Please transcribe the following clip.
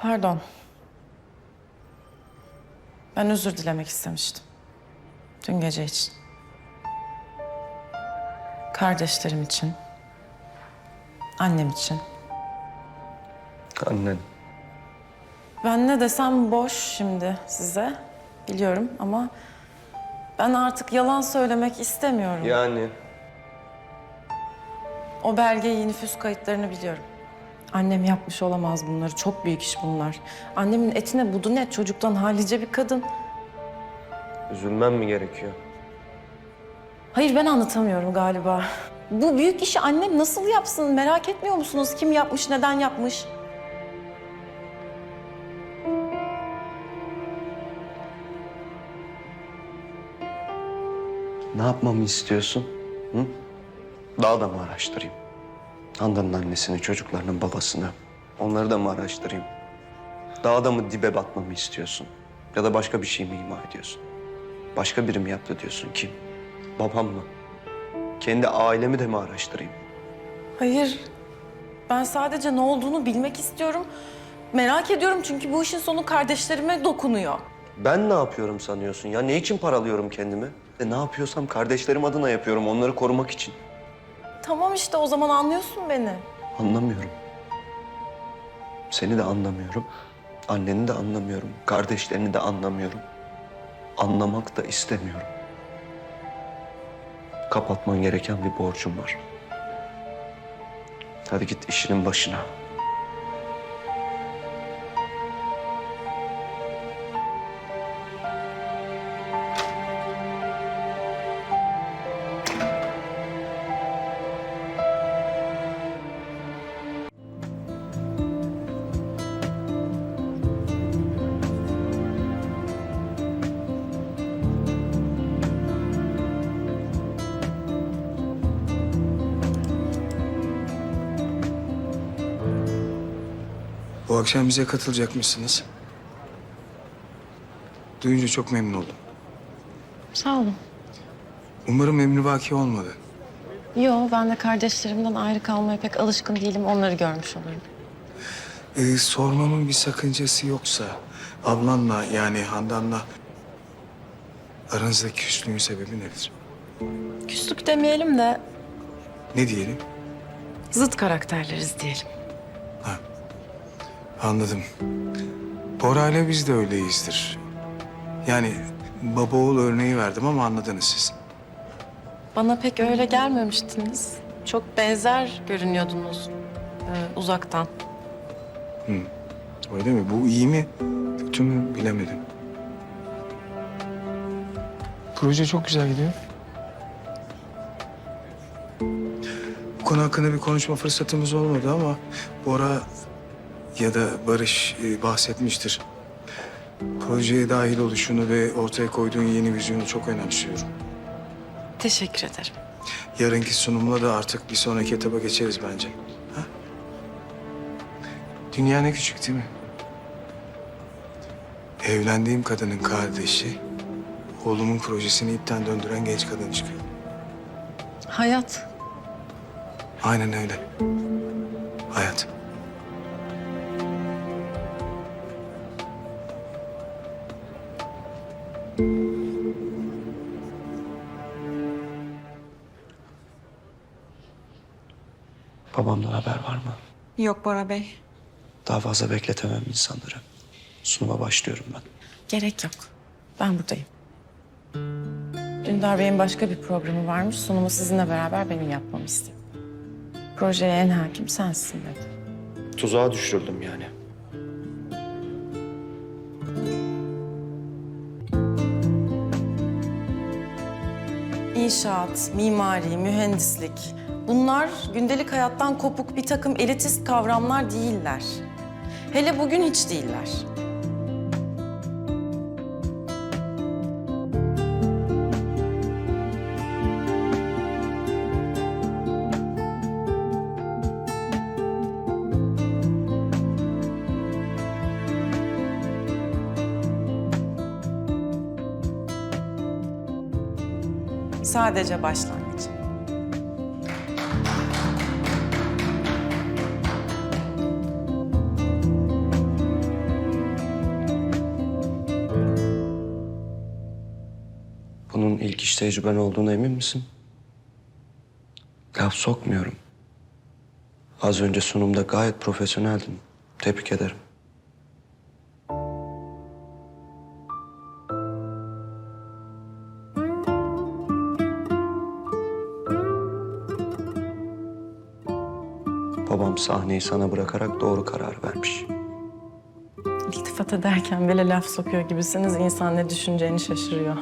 Pardon. Ben özür dilemek istemiştim. Dün gece için. Kardeşlerim için. Annem için. Annen. Ben ne desem boş şimdi size. Biliyorum ama ben artık yalan söylemek istemiyorum. Yani O belgeyi, nüfus kayıtlarını biliyorum. Annem yapmış olamaz bunları. Çok büyük iş bunlar. Annemin etine budu ne? Çocuktan halice bir kadın. üzülmem mi gerekiyor? Hayır ben anlatamıyorum galiba. Bu büyük işi annem nasıl yapsın merak etmiyor musunuz? Kim yapmış, neden yapmış? Ne yapmamı istiyorsun? Hı? Daha da mı araştırayım? Handan'ın annesini, çocuklarının babasını. Onları da mı araştırayım? Daha da mı dibe batmamı istiyorsun? Ya da başka bir şey mi ima ediyorsun? Başka biri mi yaptı diyorsun? Kim? Babam mı? Kendi ailemi de mi araştırayım? Hayır. Ben sadece ne olduğunu bilmek istiyorum. Merak ediyorum çünkü bu işin sonu kardeşlerime dokunuyor. Ben ne yapıyorum sanıyorsun ya? Ne için paralıyorum kendimi? E ne yapıyorsam kardeşlerim adına yapıyorum. Onları korumak için. Tamam işte o zaman anlıyorsun beni. Anlamıyorum. Seni de anlamıyorum. Anneni de anlamıyorum. Kardeşlerini de anlamıyorum. Anlamak da istemiyorum. Kapatman gereken bir borcum var. Hadi git işinin başına. Bu akşam bize katılacakmışsınız. Duyunca çok memnun oldum. Sağ olun. Umarım emrivaki olmadı. Yo ben de kardeşlerimden ayrı kalmaya pek alışkın değilim. Onları görmüş olurum. Ee, sormamın bir sakıncası yoksa ablanla yani Handan'la aranızdaki küslüğün sebebi nedir? Küslük demeyelim de Ne diyelim? zıt karakterleriz diyelim. Anladım. Bora ile biz de öyleyizdir. Yani baba oğul örneği verdim ama anladınız siz. Bana pek öyle gelmemiştiniz. Çok benzer görünüyordunuz e, uzaktan. Öyle mi? Bu iyi mi? Kötü mü? Bilemedim. Proje çok güzel gidiyor. Bu konu hakkında bir konuşma fırsatımız olmadı ama Bora ya da Barış e, bahsetmiştir. Projeye dahil oluşunu ve ortaya koyduğun yeni vizyonu çok önemsiyorum. Teşekkür ederim. Yarınki sunumla da artık bir sonraki etaba geçeriz bence. Ha? Dünya ne küçük değil mi? Evlendiğim kadının kardeşi, oğlumun projesini ipten döndüren genç kadın çıkıyor. Hayat. Aynen öyle. Hayat. Babamdan haber var mı? Yok Bora Bey. Daha fazla bekletemem insanları. Sunuma başlıyorum ben. Gerek yok. Ben buradayım. Dündar Bey'in başka bir programı varmış. Sunumu sizinle beraber benim yapmamı istedi. Projeye en hakim sensin dedi. Tuzağa düşürüldüm yani. İnşaat, mimari, mühendislik. Bunlar gündelik hayattan kopuk bir takım elitist kavramlar değiller. Hele bugün hiç değiller. sadece başlangıç. Bunun ilk iş tecrüben olduğuna emin misin? Laf sokmuyorum. Az önce sunumda gayet profesyoneldin. Tebrik ederim. Babam sahneyi sana bırakarak doğru karar vermiş. İltifat ederken bile laf sokuyor gibisiniz. İnsan ne düşüneceğini şaşırıyor.